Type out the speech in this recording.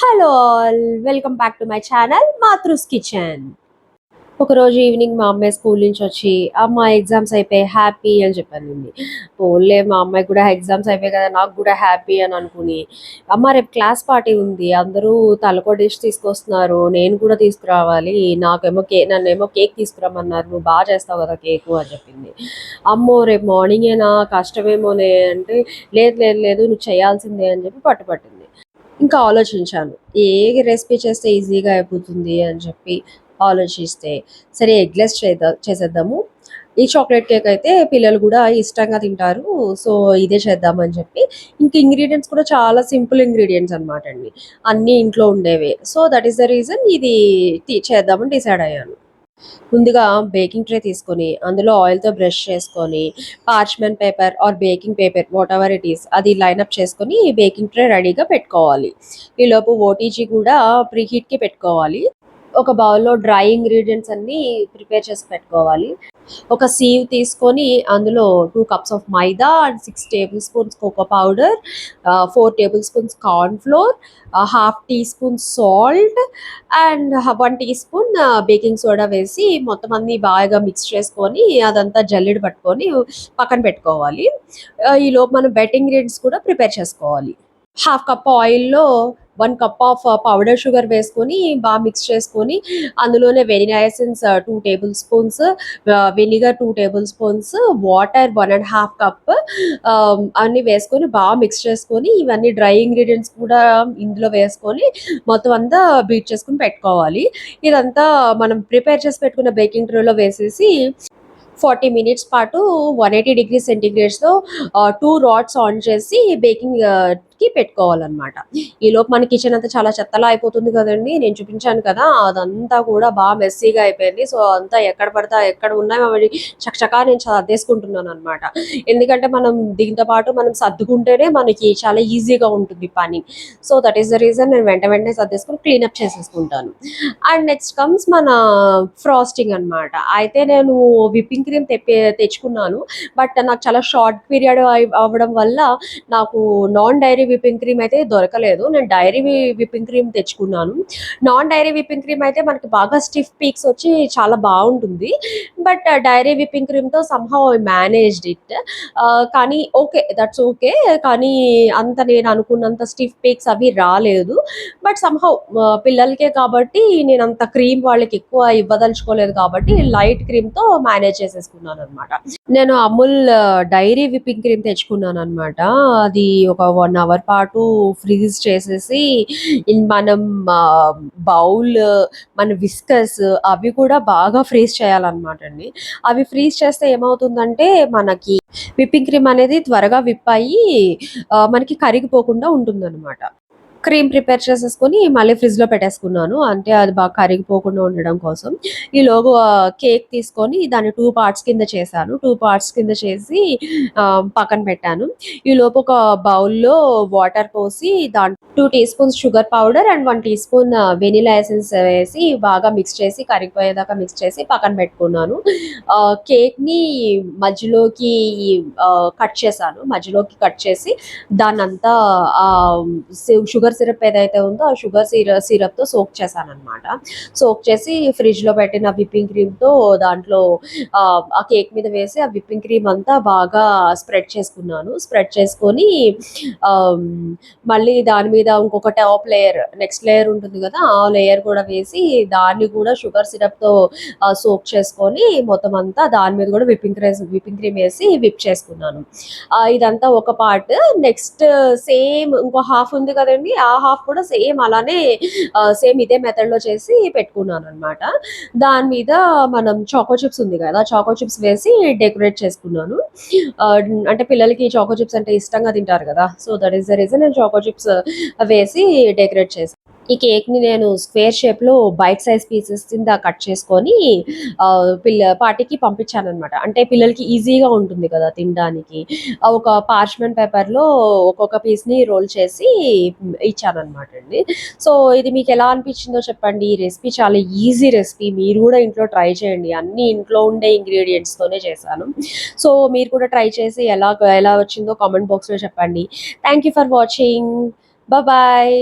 Hello all welcome back to my channel Mathru's kitchen. ఒకరోజు evening మా అమ్మాయి school నుంచి వచ్చి అమ్మ ఎగ్జామ్స్ అయిపోయి హ్యాపీ అని చెప్పానండి ఓన్లే మా అమ్మాయి కూడా ఎగ్జామ్స్ అయిపోయాయి కదా నాకు కూడా హ్యాపీ అని అనుకుని అమ్మ రేపు క్లాస్ పార్టీ ఉంది అందరూ తలకో డిష్ తీసుకొస్తున్నారు నేను కూడా తీసుకురావాలి నాకేమో కే నన్నేమో కేక్ తీసుకురామన్నారు నువ్వు బాగా చేస్తావు కదా కేకు అని చెప్పింది. అమ్మో రేపు మార్నింగేనా? కష్టమేమోనే? అంటే లేదు లేదు లేదు నువ్వు చేయాల్సిందే అని చెప్పి పట్టుపట్టింది. ఇంకా ఆలోచించాను. ఏ రెసిపీ చేస్తే ఈజీగా అయిపోతుంది అని చెప్పి ఆలోచిస్తే సరే ఎగ్లెస్ చేద్దాం చేసేద్దాము. ఈ చాక్లెట్ కేక్ అయితే పిల్లలు కూడా ఇష్టంగా తింటారు. సో ఇదే చేద్దామని చెప్పి ఇంక ఇంగ్రీడియంట్స్ కూడా చాలా సింపుల్ ఇంగ్రీడియంట్స్ అనమాట అండి. అన్నీ ఇంట్లో ఉండేవే. So that is the reason ఇది చేద్దామని డిసైడ్ అయ్యాను. ముందుగా బేకింగ్ ట్రే తీసుకొని అందులో ఆయిల్తో బ్రష్ చేసుకొని parchment paper or baking paper whatever it is అది లైనప్ చేసుకొని బేకింగ్ ట్రే రెడీగా పెట్టుకోవాలి. ఈలోపు ఓటీజీ కూడా ప్రీహీట్కి పెట్టుకోవాలి. ఒక బౌల్లో డ్రై ఇంగ్రీడియంట్స్ అన్ని ప్రిపేర్ చేసి పెట్టుకోవాలి. ఒక సీవ్ తీసుకొని అందులో two cups of maida and six tablespoons cocoa powder four tablespoons cornflour half teaspoon salt and one teaspoon baking soda వేసి మొత్తం అన్ని బాగా మిక్స్ చేసుకొని అదంతా జల్లెడ పట్టుకొని పక్కన పెట్టుకోవాలి. ఈలోపు ఈ మనం బెట్ ఇంగ్రీడియంట్స్ కూడా ప్రిపేర్ చేసుకోవాలి. హాఫ్ కప్ ఆయిల్లో one cup of uh, powder sugar వేసుకొని బాగా మిక్స్ చేసుకొని అందులోనే vanilla essence two tablespoons vinegar two tablespoons water one and half cup అన్ని వేసుకొని బాగా మిక్స్ చేసుకొని ఇవన్నీ డ్రై ఇంగ్రీడియంట్స్ కూడా ఇందులో వేసుకొని మొత్తం అంతా బీట్ చేసుకుని పెట్టుకోవాలి. ఇదంతా మనం ప్రిపేర్ చేసి పెట్టుకున్న బేకింగ్ ట్రేలో వేసేసి ఫార్టీ మినిట్స్ పాటు వన్ ఎయిటీ డిగ్రీ సెంటిగ్రేడ్స్లో టూ రాడ్స్ ఆన్ చేసి బేకింగ్ కి పెట్టుకోవాలన్నమాట. ఈ మన కిచెన్ అంతా చాలా చెత్తలా అయిపోతుంది కదండి. నేను చూపించాను కదా అదంతా కూడా బాగా మెస్సీగా అయిపోయింది. సో అంతా ఎక్కడ పడతా ఎక్కడ ఉన్నాయి అవి చకచకా నేను సర్దేసుకుంటున్నాను అనమాట ఎందుకంటే మనం దీంతో పాటు మనం సర్దుకుంటేనే మనకి చాలా ఈజీగా ఉంటుంది పని. So that is the reason నేను వెంట వెంటనే సర్దేసుకుని క్లీనప్ చేసేసుకుంటాను. అండ్ నెక్స్ట్ కమ్స్ మన ఫ్రాస్టింగ్ అన్నమాట. అయితే నేను విప్పింగ్ క్రీమ్ తెప్పి తెచ్చుకున్నాను. బట్ నాకు చాలా షార్ట్ పీరియడ్ అవ్వడం వల్ల నాకు నాన్ డైరీ విపింగ్ క్రీమ్ అయితే దొరకలేదు. నేను డైరీ విప్పింగ్ క్రీమ్ తెచ్చుకున్నాను. నాన్ డైరీ విపింగ్ క్రీమ్ అయితే మనకి బాగా స్టిఫ్ పీక్స్ వచ్చి చాలా బాగుంటుంది. బట్ డైరీ విప్పింగ్ క్రీమ్తో సంహౌ మేనేజ్డ్ ఇట్ కానీ ఓకే దట్స్ ఓకే కానీ అంత నేను అనుకున్నంత స్టిఫ్ పీక్స్ అవి రాలేదు. బట్ సంహౌ పిల్లలకే కాబట్టి నేను అంత క్రీమ్ వాళ్ళకి ఎక్కువ ఇవ్వదలుచుకోలేదు కాబట్టి లైట్ క్రీమ్తో మేనేజ్ చేసేసుకున్నాను అనమాట నేను అమూల్ డైరీ విప్పింగ్ క్రీమ్ తెచ్చుకున్నాను అనమాట అది ఒక వన్ అవర్ పాటు ఫ్రీజ్ చేసేసి మనం బౌల్ మన విస్కస్ అవి కూడా బాగా ఫ్రీజ్ చేయాలన్నమాట అండి. అవి ఫ్రీజ్ చేస్తే ఏమవుతుందంటే మనకి విప్పింగ్ క్రీమ్ అనేది త్వరగా విప్ అయ్యి మనకి కరిగిపోకుండా ఉంటుందన్నమాట. క్రీమ్ ప్రిపేర్ చేసేసుకొని మళ్ళీ ఫ్రిడ్జ్లో పెట్టేసుకున్నాను. అంటే అది బాగా కరిగిపోకుండా ఉండడం కోసం. ఈ లోగు కేక్ తీసుకొని దాన్ని టూ పార్ట్స్ కింద చేశాను. టూ పార్ట్స్ కింద చేసి పక్కన పెట్టాను. ఈ లోపు ఒక బౌల్లో వాటర్ పోసి దాంట్లో two teaspoons sugar powder and one teaspoon vanilla essence వేసి బాగా మిక్స్ చేసి కరిగిపోయేదాకా మిక్స్ చేసి పక్కన పెట్టుకున్నాను. ఆ, కేక్ని మధ్యలోకి కట్ చేశాను. మధ్యలోకి కట్ చేసి దాన్నంతా అంతా షుగర్ సిరప్ ఏదైతే ఉందో ఆ షుగర్ సిర సిరప్తో సోక్ చేశాను అనమాట సోక్ చేసి ఫ్రిడ్జ్లో పెట్టిన విప్పింగ్ క్రీమ్తో దాంట్లో ఆ, కేక్ మీద వేసి ఆ విప్పింగ్ క్రీమ్ అంతా బాగా స్ప్రెడ్ చేసుకున్నాను. స్ప్రెడ్ చేసుకొని మళ్ళీ దాని మీద ఇంకొక టాప్ లేయర్ నెక్స్ట్ లేయర్ ఉంటుంది కదా ఆ లేయర్ కూడా వేసి దాన్ని కూడా షుగర్ సిరప్తో సోక్ చేసుకొని మొత్తం అంతా దాని మీద కూడా విప్పింగ్ క్రీమ్ విప్పింగ్ క్రీమ్ వేసి విప్ చేసుకున్నాను. ఇదంతా ఒక పార్ట్. నెక్స్ట్ సేమ్ ఇంకో హాఫ్ ఉంది కదండి ఆ హాఫ్ కూడా సేమ్ అలానే సేమ్ ఇదే మెథడ్లో చేసి పెట్టుకున్నాను అనమాట దాని మీద మనం చాకో చిప్స్ ఉంది కదా చాకో చిప్స్ వేసి డెకరేట్ చేసుకున్నాను. అంటే పిల్లలకి చాకో చిప్స్ అంటే ఇష్టంగా తింటారు కదా so that is the reason నేను చాకో చిప్స్ వేసి డెకరేట్ చేశాను. ఈ కేక్ని నేను స్క్వేర్ షేప్లో బైట్ సైజ్ పీసెస్ కింద కట్ చేసుకొని పిల్ల పార్టీకి పంపించాను అనమాట అంటే పిల్లలకి ఈజీగా ఉంటుంది కదా తినడానికి. ఒక పార్చ్మెంట్ పేపర్లో ఒక్కొక్క పీస్ని రోల్ చేసి ఇచ్చాను అనమాట అండి. సో ఇది మీకు ఎలా అనిపించిందో చెప్పండి. ఈ రెసిపీ చాలా ఈజీ రెసిపీ. మీరు కూడా ఇంట్లో ట్రై చేయండి. అన్ని ఇంట్లో ఉండే ఇంగ్రీడియంట్స్ తోనే చేశాను. సో మీరు కూడా ట్రై చేసి ఎలా ఎలా వచ్చిందో కామెంట్ బాక్స్లో చెప్పండి. Thank you for watching. Bye.